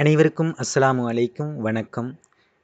அனைவருக்கும் அஸ்ஸலாமு அலைக்கும் வணக்கம்.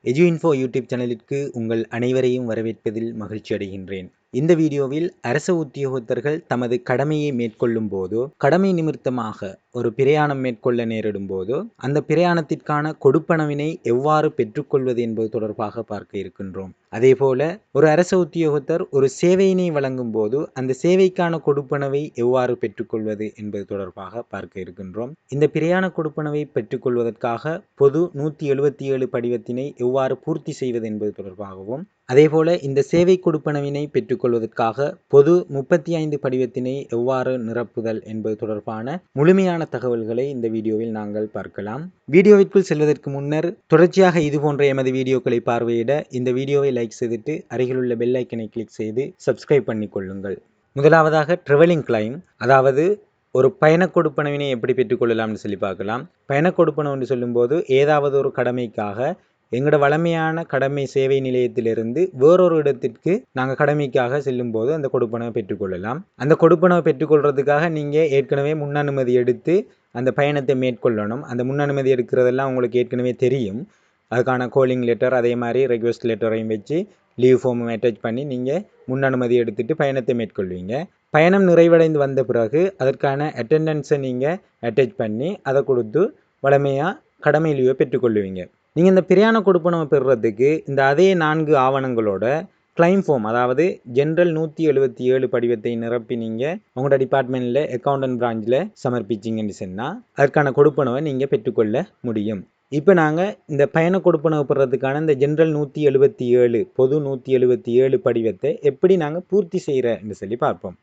எஜு இன்ஃபோ யூடியூப் சேனலிற்கு உங்கள் அனைவரையும் வரவேற்பதில் மகிழ்ச்சி அடைகின்றேன். இந்த வீடியோவில் அரச உத்தியோகத்தர்கள் தமது கடமையை மேற்கொள்ளும் போதோ கடமை நிமித்தமாக ஒரு பிரயாணம் மேற்கொள்ள நேரிடும் போதோ அந்த பிரயாணத்திற்கான கொடுப்பனவினை எவ்வாறு பெற்றுக்கொள்வது என்பது தொடர்பாக பார்க்க இருக்கின்றோம். அதே போல் ஒரு அரச உத்தியோகத்தர் ஒரு சேவையினை வழங்கும் போது அந்த சேவைக்கான கொடுப்பனவை எவ்வாறு பெற்றுக்கொள்வது என்பது தொடர்பாக பார்க்க இருக்கின்றோம். இந்த பிரயாண கொடுப்பனவை பெற்றுக்கொள்வதற்காக பொது நூற்றி எழுபத்தி ஏழு படிவத்தினை எவ்வாறு பூர்த்தி செய்வது என்பது தொடர்பாகவும் அதேபோல இந்த சேவை கொடுப்பனவினை பெற்றுக்கொள்வதற்காக பொது முப்பத்தி ஐந்து படிவத்தினை எவ்வாறு நிரப்புதல் என்பது தொடர்பான முழுமையான தகவல்களை இந்த வீடியோவில் நாங்கள் பார்க்கலாம். வீடியோவிற்குள் செல்வதற்கு முன்னர் தொடர்ச்சியாக இது போன்ற எமது வீடியோக்களை பார்வையிட இந்த வீடியோவை லைக் செய்துட்டு அருகிலுள்ள பெல் ஐக்கனை கிளிக் செய்து சப்ஸ்கிரைப் பண்ணி கொள்ளுங்கள் முதலாவதாக ட்ரெவலிங் கிளைம் அதாவது ஒரு பயண கொடுப்பனவினை எப்படி பெற்றுக்கொள்ளலாம்னு சொல்லி பார்க்கலாம். பயண கொடுப்பனவு சொல்லும்போது ஏதாவது ஒரு கடமைக்காக எங்களோட வளமையான கடமை சேவை நிலையத்திலிருந்து வேறொரு இடத்திற்கு நாங்கள் கடமைக்காக செல்லும்போது அந்த கொடுப்பனவை பெற்றுக்கொள்ளலாம். அந்த கொடுப்பனவை பெற்றுக்கொள்றதுக்காக நீங்கள் ஏற்கனவே முன் அனுமதி எடுத்து அந்த பயணத்தை மேற்கொள்ளணும். அந்த முன் அனுமதி எடுக்கிறதெல்லாம் உங்களுக்கு ஏற்கனவே தெரியும். அதுக்கான கோலிங் லெட்டர் அதே மாதிரி ரெக்வஸ்ட் லெட்டரையும் வச்சு லீவ் ஃபார்மும் அட்டாச் பண்ணி நீங்கள் முன் அனுமதி எடுத்துகிட்டு பயணத்தை மேற்கொள்வீங்க. பயணம் நிறைவடைந்து வந்த பிறகு அதற்கான அட்டெண்டன்ஸை நீங்கள் அட்டாச் பண்ணி அதை கொடுத்து வளமையாக கடமையிலேயோ லீவை பெற்றுக்கொள்வீங்க. நீங்கள் இந்த பிரியாண கொடுப்பனவை பெறுறதுக்கு இந்த அதே நான்கு ஆவணங்களோட கிளைம் ஃபார்ம் அதாவது ஜென்ரல் நூற்றி எழுபத்தி ஏழு படிவத்தை நிரப்பி நீங்கள் உங்களோட டிபார்ட்மெண்ட்டில் அக்கௌண்டன்ட் பிரான்ச்சில் சமர்ப்பிச்சிங்கன்னு சொன்னால் அதற்கான கொடுப்பனவை நீங்கள் பெற்றுக்கொள்ள முடியும். இப்போ நாங்கள் இந்த பயண கொடுப்பனவு பெறதுக்கான இந்த ஜென்ரல் நூற்றி எழுபத்தி ஏழு பொது நூற்றி எழுபத்தி ஏழு படிவத்தை எப்படி நாங்கள் பூர்த்தி செய்கிறேன்னு சொல்லி பார்ப்போம்.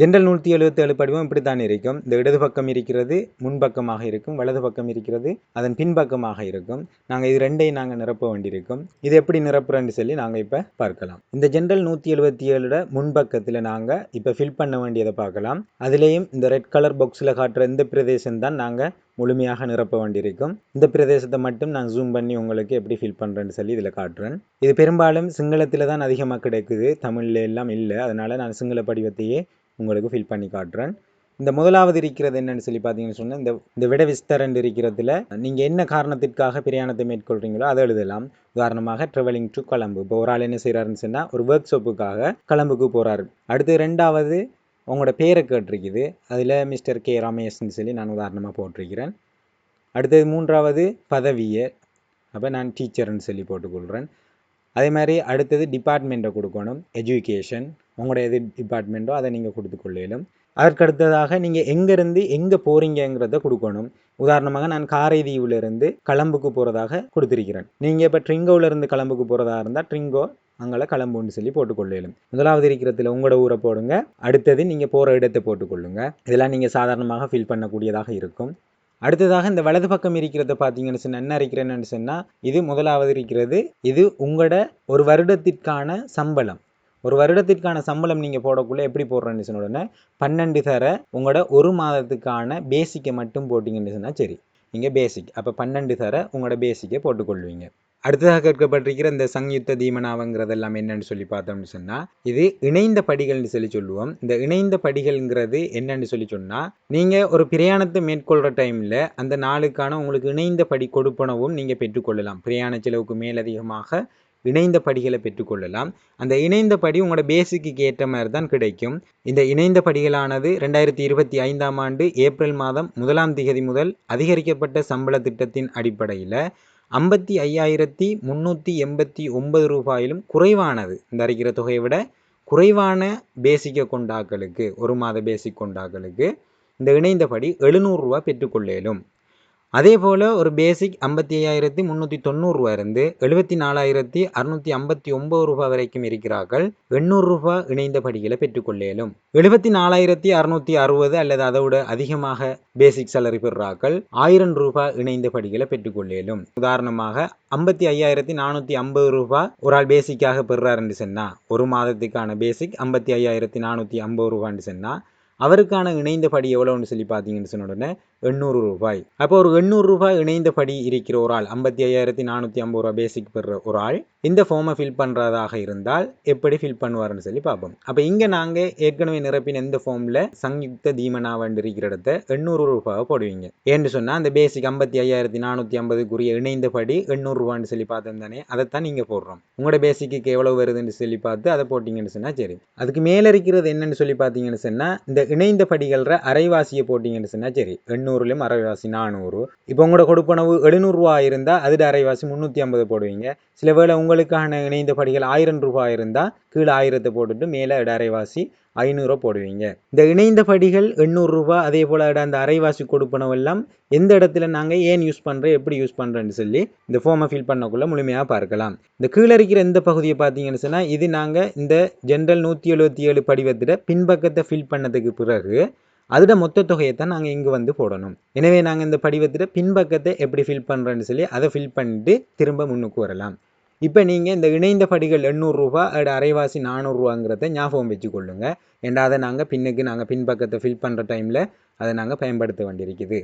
ஜென்ரல் நூற்றி எழுபத்தேழு படிவம் இப்படி தான் இருக்கும். இந்த இடது பக்கம் இருக்கிறது முன்பக்கமாக இருக்கும் வலது பக்கம் இருக்கிறது அதன் பின்பக்கமாக இருக்கும். நாங்கள் இது ரெண்டையும் நாங்கள் நிரப்ப வேண்டியிருக்கும். இது எப்படி நிரப்புறேன்னு சொல்லி நாங்கள் இப்போ பார்க்கலாம். இந்த ஜென்ரல் நூற்றி எழுபத்தி ஏழோட முன்பக்கத்தில் நாங்கள் இப்போ ஃபில் பண்ண வேண்டியதை பார்க்கலாம். அதுலேயும் இந்த ரெட் கலர் பாக்ஸில் காட்டுற இந்த பிரதேசம் தான் நாங்கள் முழுமையாக நிரப்ப வேண்டியிருக்கும். இந்த பிரதேசத்தை மட்டும் நான் ஜூம் பண்ணி உங்களுக்கு எப்படி ஃபில் பண்ணுறேன்னு சொல்லி இதில் காட்டுறேன். இது பெரும்பாலும் சிங்களத்தில் தான் அதிகமாக கிடைக்குது. தமிழில் எல்லாம் இல்லை. அதனால் நான் சிங்கள படிவத்தையே உங்களுக்கு ஃபில் பண்ணி காட்டுறேன். இந்த முதலாவது இருக்கிறது என்னன்னு சொல்லி பார்த்தீங்கன்னு சொன்னால் இந்த இந்த விட விஸ்தரன் இருக்கிறதுல நீங்கள் என்ன காரணத்திற்காக பிரயாணத்தை மேற்கொள்கிறீங்களோ அதை எழுதலாம். உதாரணமாக ட்ராவலிங் டு கொழம்பு இப்போ ஒரு ஆள் என்ன செய்கிறாருன்னு சொன்னால் ஒரு ஒர்க் ஷாப்புக்காக கொழம்புக்கு போகிறாரு அடுத்து ரெண்டாவது உங்களோட பேரை கேட்டிருக்குது. அதில் மிஸ்டர் கே ரமேஷ்னு சொல்லி நான் உதாரணமாக போட்டிருக்கிறேன். அடுத்தது மூன்றாவது பதவியை அப்போ நான் டீச்சர்னு சொல்லி போட்டுக்கொள்கிறேன் அதே மாதிரி அடுத்தது டிபார்ட்மெண்ட்டை கொடுக்கணும். எஜுகேஷன் உங்களோட எது டிபார்ட்மெண்ட்டோ அதை நீங்கள் கொடுத்து கொடுத்துக்கொள்ளலும் அதற்கடுத்ததாக நீங்கள் எங்கேருந்து எங்கே போகிறீங்கிறத கொடுக்கணும். உதாரணமாக நான் காரைதீவுலேருந்து கலம்புக்கு போகிறதாக கொடுத்துருக்கிறேன். நீங்கள் இப்போ ட்ரிங்கோவிலேருந்து கலம்புக்கு போகிறதா இருந்தால் ட்ரிங்கோ அங்கே கலம்புன்னு சொல்லி போட்டுக்கொள்ளும் முதலாவது இருக்கிறதுல உங்களோட ஊரை போடுங்க. அடுத்தது நீங்கள் போகிற இடத்தை போட்டுக்கொள்ளுங்க இதெல்லாம் நீங்கள் சாதாரணமாக ஃபில் பண்ணக்கூடியதாக இருக்கும். அடுத்ததாக இந்த வலது பக்கம் இருக்கிறத பார்த்தீங்கன்னு சொன்னால் என்ன இருக்கிறேன்னு சொன்னால் இது முதலாவது இருக்கிறது. இது உங்களோட ஒரு வருடத்திற்கான சம்பளம். ஒரு வருடத்திற்கான சம்பளம் நீங்கள் போடக்குள்ளே எப்படி போடுறேன்னு சொன்ன உடனே பன்னெண்டு தர உங்களோட ஒரு மாதத்துக்கான பேசிக்கை மட்டும் போட்டிங்கன்னு சொன்னால் சரி. நீங்கள் பேசிக் அப்போ பன்னெண்டு தர உங்களோட பேசிக்கை போட்டுக்கொள்வீங்க. அடுத்ததாக கேட்கப்பட்டிருக்கிற இந்த சங்யுத்த தீமனாவங்கிறது எல்லாம் என்னன்னு சொல்லி பார்த்தோம்னு சொன்னால் இது இணைந்த படிகள்னு சொல்லி சொல்லுவோம். இந்த இணைந்த படிகள்ங்கிறது என்னன்னு சொல்லி சொன்னால் நீங்கள் ஒரு பிரயாணத்தை மேற்கொள்கிற டைமில் அந்த நாளுக்கான உங்களுக்கு இணைந்த படி கொடுப்பனவும் நீங்கள் பெற்றுக்கொள்ளலாம். பிரயாண செலவுக்கு மேலதிகமாக இணைந்த படிகளை பெற்றுக்கொள்ளலாம். அந்த இணைந்த படி உங்களோட பேசிக்கு ஏற்ற மாதிரி தான் கிடைக்கும். இந்த இணைந்த படிகளானது ரெண்டாயிரத்தி இருபத்தி ஐந்தாம் ஆண்டு ஏப்ரல் மாதம் முதலாம் திகதி முதல் அதிகரிக்கப்பட்ட சம்பள திட்டத்தின் அடிப்படையில் ஐம்பத்தி ஐயாயிரத்தி முந்நூற்றி எண்பத்தி ஒன்பது ரூபாயிலும் குறைவானது. இந்த அறிக்கிற தொகையை விட குறைவான பேசிக்கை கொண்டாக்களுக்கு ஒரு மாத பேசிக் கொண்டாக்களுக்கு இந்த இணைந்தபடி எழுநூறுரூவா பெற்றுக்கொள்ளலும். அதே போல் ஒரு பேசிக் ஐம்பத்தி ஐயாயிரத்தி முந்நூற்றி தொண்ணூறுரூவா இருந்து எழுபத்தி நாலாயிரத்தி அறுநூற்றி ஐம்பத்தி ஒம்பது ரூபாய் வரைக்கும் இருக்கிறார்கள். எண்ணூறு ரூபாய் இணைந்த படிகளை பெற்றுக்கொள்ளலும். எழுபத்தி நாலாயிரத்தி அறுநூற்றி அறுபது அல்லது அதோட அதிகமாக பேசிக் சேலரி பெறுறாக்கள் ஆயிரம் ரூபாய் இணைந்த படிகளை பெற்றுக்கொள்ளலும். உதாரணமாக ஐம்பத்தி ஐயாயிரத்தி நானூற்றி ஐம்பது ரூபாய் ஒரு ஆள் பேசிக்காக பெறுறாருன்னு சொன்னால் ஒரு மாதத்துக்கான பேசிக் ஐம்பத்தி ஐயாயிரத்தி நானூற்றி ஐம்பது ரூபான்னு சொன்னால் அவருக்கான இணைந்த படி எவ்வளோன்னு சொல்லி பார்த்தீங்கன்னு சொன்ன உடனே எண்ணூறு ரூபாய். அப்போ ஒரு எண்ணூறு ரூபாய் இணைந்த படி இருக்கிற ஒரு ஆள் ஐம்பத்தி ஐயாயிரத்தி நானூற்றி ஐம்பது ரூபா பேசிக் பெற ஒரு ஆள் இந்த ஃபார்மை ஃபில் பண்ணுறதாக இருந்தால் எப்படி ஃபில் பண்ணுவாருன்னு சொல்லி பார்ப்போம். அப்போ இங்கே நாங்கள் ஏற்கனவே நிரப்பின எந்த ஃபார்மில் சங்யுக்த தீமனாவன் இருக்கிற இடத்த எண்ணூறு ரூபாவை போடுவீங்க. ஏன்னு சொன்னால் அந்த பேசிக் ஐம்பத்தி ஐயாயிரத்தி நானூற்றி ஐம்பதுக்குரிய இணைந்த படி எண்ணூறு ரூபான்னு சொல்லி பார்த்தோம் அதைத்தான் நீங்கள் போடுறோம். உங்களோட பேசிக்கு எவ்வளோ வருதுன்னு சொல்லி பார்த்து அதை போட்டிங்கன்னு சொன்னால் சரி. அதுக்கு மேலே இருக்கிறது என்னன்னு சொல்லி பார்த்தீங்கன்னு சொன்னால் இந்த இணைந்த படிகள அரைவாசியை போட்டிங்கன்னு சொன்னால் சரி எண்ணூறுலேயும் அரைவாசி நானூறு. இப்போ உங்களோட கொடுப்பனவு எழுநூறுவா இருந்தால் அதில் அரைவாசி முந்நூற்றி ஐம்பது போடுவீங்க. சில வேளை உங்களுக்கான இணைந்த படிகள் ஆயிரம் ரூபாய் இருந்தால் கீழே ஆயிரத்தை போட்டுட்டு மேலே அரைவாசி ஐநூறுரூவா போடுவீங்க. இந்த இணைந்த படிகள் எண்ணூறுரூபா அதே போல் அந்த அரைவாசி கொடுப்பனவெல்லாம் எந்த இடத்துல நாங்கள் ஏன் யூஸ் பண்ணுறோம் எப்படி யூஸ் பண்ணுறேன்னு சொல்லி இந்த ஃபார்மை ஃபில் பண்ணக்குள்ளே முழுமையாக பார்க்கலாம். இந்த கீழே இருக்கிற எந்த பகுதியை பார்த்தீங்கன்னு சொன்னால் இது நாங்கள் இந்த ஜென்ரல் நூற்றி எழுபத்தி ஏழு படிவத்தில் பின்பக்கத்தை ஃபில் பண்ணதுக்கு பிறகு அதோட மொத்த தொகையை தான் நாங்கள் இங்கே வந்து போடணும். எனவே நாங்கள் இந்த படிவத்தில் பின்பக்கத்தை எப்படி ஃபில் பண்ணுறோன்னு சொல்லி அதை ஃபில் பண்ணிட்டு திரும்ப முன்னுக்கு வரலாம். இப்போ நீங்கள் இந்த இணைந்த படிகள் எண்ணூறுரூபா அதோட அரைவாசி நானூறுரூவாங்கிறத ஞாபகம் வச்சுக்கொள்ளுங்க. ஏன்னா அதை நாங்கள் பின்னுக்கு நாங்கள் பின்பக்கத்தை ஃபில் பண்ணுற டைமில் அதை நாங்கள் பயன்படுத்த வேண்டியிருக்குது.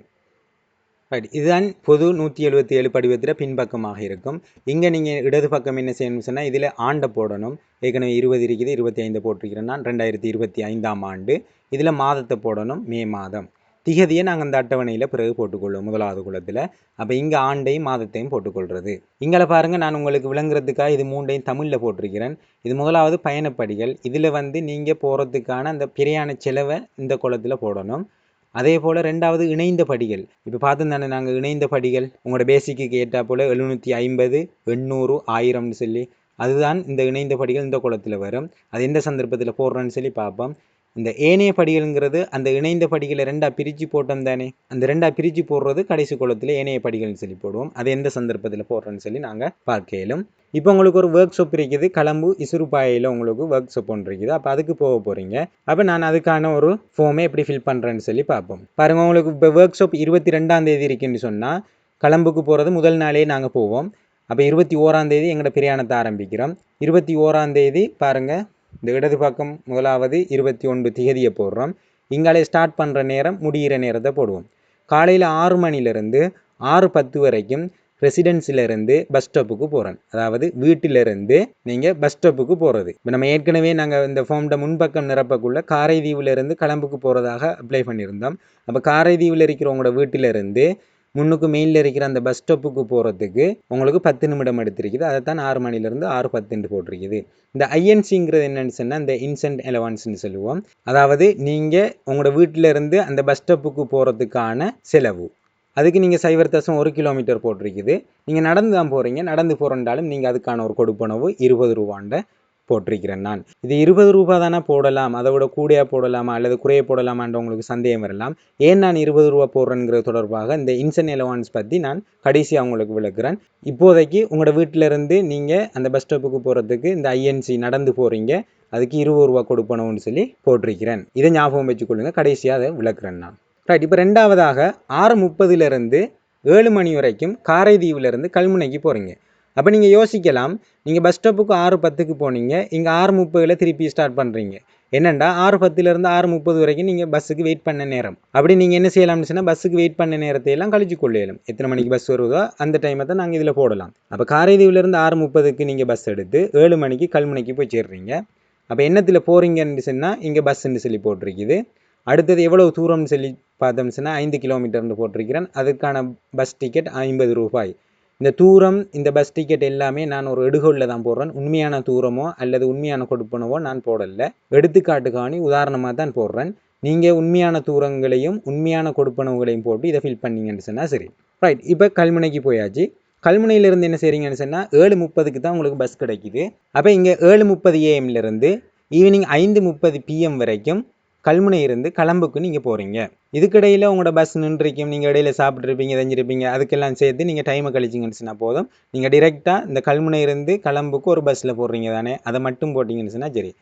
ரைட் இதுதான் பொது நூற்றி எழுபத்தி ஏழு படிவத்தில் பின்பக்கமாக இருக்கும். இங்கே நீங்கள் இடது பக்கம் என்ன செய்யணும்னு சொன்னால் இதில் ஆண்டை போடணும். ஏற்கனவே இருபது இருக்குது இருபத்தி ஐந்து போட்டிருக்கிறேன் நான். ரெண்டாயிரத்தி இருபத்தி ஐந்தாம் ஆண்டு. இதில் மாதத்தை போடணும் மே மாதம். திகதியை நாங்கள் அந்த அட்டவணையில் பிறகு போட்டுக்கொள்வோம் முதலாவது குளத்தில் அப்போ இங்கே ஆண்டையும் மாதத்தையும் போட்டுக்கொள்வது இங்கே பாருங்கள் நான் உங்களுக்கு விளங்குறதுக்காக இது மூண்டையும் தமிழில் போட்டிருக்கிறேன். இது முதலாவது பயணப்படிகள். இதில் வந்து நீங்கள் போகிறதுக்கான அந்த பிரியான செலவை இந்த குளத்தில் போடணும். அதே போல் ரெண்டாவது இணைந்த படிகள். இப்போ பார்த்தோம் தானே நாங்கள் இணைந்த படிகள். உங்களோட பேசிக்கு கேட்டால் போல் எழுநூற்றி ஐம்பது எண்ணூறு ஆயிரம்னு சொல்லி. அதுதான் இந்த இணைந்த படிகள் இந்த குளத்தில் வரும். அது எந்த சந்தர்ப்பத்தில் போடுறோன்னு சொல்லி பார்ப்போம். இந்த ஏனைய படிகள்ங்கிறது அந்த இணைந்த படிகளை ரெண்டாக பிரித்து போட்டோம் தானே? அந்த ரெண்டாக பிரித்து போடுறது கடைசி குளத்தில் ஏனைய படிகள்னு சொல்லி போடுவோம். அது எந்த சந்தர்ப்பத்தில் போடுறோன்னு சொல்லி நாங்கள் பார்க்கலும் இப்போ உங்களுக்கு ஒரு ஒர்க் ஷாப் இருக்குது. கலம்பு இசுறுப்பாயில் உங்களுக்கு ஒர்க் ஷாப் ஒன்று இருக்குது. அப்போ அதுக்கு போக போகிறீங்க அப்போ நான் அதுக்கான ஒரு ஃபார்மை எப்படி ஃபில் பண்ணுறேன்னு சொல்லி பார்ப்போம். பாருங்கள் உங்களுக்கு இப்போ ஒர்க் ஷாப் இருபத்தி ரெண்டாம் தேதி இருக்குன்னு சொன்னால் கலம்புக்கு போகிறது முதல் நாளே நாங்கள் போவோம். அப்போ இருபத்தி ஓராந்தேதி எங்களோட பிரயாணத்தை ஆரம்பிக்கிறோம். இருபத்தி ஓராந்தேதி பாருங்கள் இந்த இடது பக்கம் முதலாவது இருபத்தி ஒன்று திகதியை போடுறோம். இங்காலே ஸ்டார்ட் பண்ணுற நேரம் முடிகிற நேரத்தை போடுவோம். காலையில் ஆறு மணிலேருந்து ஆறு பத்து வரைக்கும் ரெசிடென்சிலேருந்து பஸ் ஸ்டாப்புக்கு போகிறேன் அதாவது வீட்டிலேருந்து நீங்கள் பஸ் ஸ்டாப்புக்கு போகிறது இப்போ நம்ம ஏற்கனவே நாங்கள் இந்த ஃபார்ம்ட முன்பக்கம் நிரப்பக்குள்ளே காரைதீவுலேருந்து கிளம்புக்கு போகிறதாக அப்ளை பண்ணியிருந்தோம். அப்போ காரைதீவில் இருக்கிறவங்களோட வீட்டிலேருந்து முன்னுக்கு மெயினில் இருக்கிற அந்த பஸ் ஸ்டாப்புக்கு போகிறதுக்கு உங்களுக்கு பத்து நிமிடம் எடுத்திருக்குது. அதை தான் ஆறு மணிலேருந்து ஆறு பத்துன்ட்டு போட்டிருக்குது. இந்த ஐஎன்சிங்கிறது என்னன்னு சொன்னால் இந்த இன்சென்ட் எலவன்ஸ்னு சொல்லுவோம். அதாவது நீங்கள் உங்களோட வீட்டிலேருந்து அந்த பஸ் ஸ்டாப்புக்கு போகிறதுக்கான செலவு. அதுக்கு நீங்கள் சைவர் தசம் ஒரு கிலோமீட்டர் போட்டிருக்குது. நீங்கள் நடந்து தான் போகிறீங்க நடந்து போகிறோன்றாலும் நீங்கள் அதுக்கான ஒரு கொடுப்பனவு இருபது ரூபாண்ட போட்டிருக்கிறேன் நான். இது இருபது ரூபா தானே போடலாம் அதை விட கூடையாக போடலாமா அல்லது குறைய போடலாமான்ற உங்களுக்கு சந்தேகம் வரலாம். ஏன் நான் இருபது ரூபா போடுறேங்கிறது தொடர்பாக இந்த இன்சன் எலவான்ஸ் பற்றி நான் கடைசியாக உங்களுக்கு விளக்குறேன். இப்போதைக்கு உங்களோட வீட்டிலேருந்து நீங்கள் அந்த பஸ் ஸ்டாப்புக்கு போகிறதுக்கு இந்த ஐஎன்சி நடந்து போகிறீங்க அதுக்கு இருபது ரூபா கொடுப்பணும்னு சொல்லி போட்டிருக்கிறேன். இதை ஞாபகம் வச்சுக்கொள்ளுங்க கடைசியாக அதை விளக்குறேன் நான். ரைட் இப்போ ரெண்டாவதாக ஆறு முப்பதுலேருந்து ஏழு மணி வரைக்கும் காரைதீவுலேருந்து கல்முனைக்கு போகிறீங்க அப்போ நீங்கள் யோசிக்கலாம். நீங்கள் பஸ் ஸ்டாப்புக்கு ஆறு பத்துக்கு போனீங்க. இங்கே ஆறு முப்பதில் திருப்பி ஸ்டார்ட் பண்ணுறீங்க என்னென்னா ஆறு பத்துலேருந்து ஆறு முப்பது வரைக்கும் நீங்கள் பஸ்ஸுக்கு வெயிட் பண்ண நேரம். அப்படி நீங்கள் என்ன செய்யலாம்னு சொன்னால் பஸ்ஸுக்கு வெயிட் பண்ண நேரத்தையெல்லாம் கழிச்சு கொள்ளையிலும். எத்தனை மணிக்கு பஸ் வருதோ அந்த டைமை தான் நாங்கள் இதில் போடலாம். அப்போ காரைதீவிலேருந்து ஆறு முப்பதுக்கு நீங்கள் பஸ் எடுத்து ஏழு மணிக்கு கல்முனைக்கு போய் சேர்றீங்க. அப்போ என்னத்தில் போகிறீங்கன்னு சொன்னால் இங்கே பஸ்ஸுன்னு சொல்லி போட்டிருக்குது. அடுத்தது எவ்வளோ தூரம்னு சொல்லி பார்த்தோம்னு சொன்னால் ஐந்து கிலோமீட்டர்னு போட்டிருக்கிறேன். அதுக்கான பஸ் டிக்கெட் ஐம்பது ரூபாய். இந்த தூரம் இந்த பஸ் டிக்கெட் எல்லாமே நான் ஒரு எடுகோலில் தான் போடுறேன். உண்மையான தூரமோ அல்லது உண்மையான கொடுப்பனவோ நான் போடலை. எடுத்துக்காட்டுக்காணி உதாரணமாக தான் போடுறேன். நீங்கள் உண்மையான தூரங்களையும் உண்மையான கொடுப்பனவுகளையும் போட்டு இதை ஃபில் பண்ணீங்கன்னு சொன்னால் சரி. ரைட் இப்போ கல்முனைக்கு போயாச்சு. கல்முனையிலேருந்து என்ன செய்கிறீங்கன்னு சொன்னால் ஏழு முப்பதுக்கு தான் உங்களுக்கு பஸ் கிடைக்குது. அப்போ இங்கே ஏழு முப்பது ஏஎம்லேருந்து ஈவினிங் ஐந்து முப்பது பிஎம் வரைக்கும் கல்முனை இருந்து நீங்கள் போகிறீங்க இதுக்கிடையில் உங்களோட பஸ் நின்றுருக்கும் நீங்கள் இடையில சாப்பிட்ருப்பீங்க தெரிஞ்சிருப்பீங்க அதுக்கெல்லாம் சேர்த்து நீங்கள் டைமை கழிச்சிங்கன்னு போதும். நீங்கள் டிரெக்டாக இந்த கல்முனை இருந்து களம்புக்கு ஒரு பஸ்ஸில் போடுறீங்க தானே? அதை மட்டும் போட்டிங்கன்னு சரி.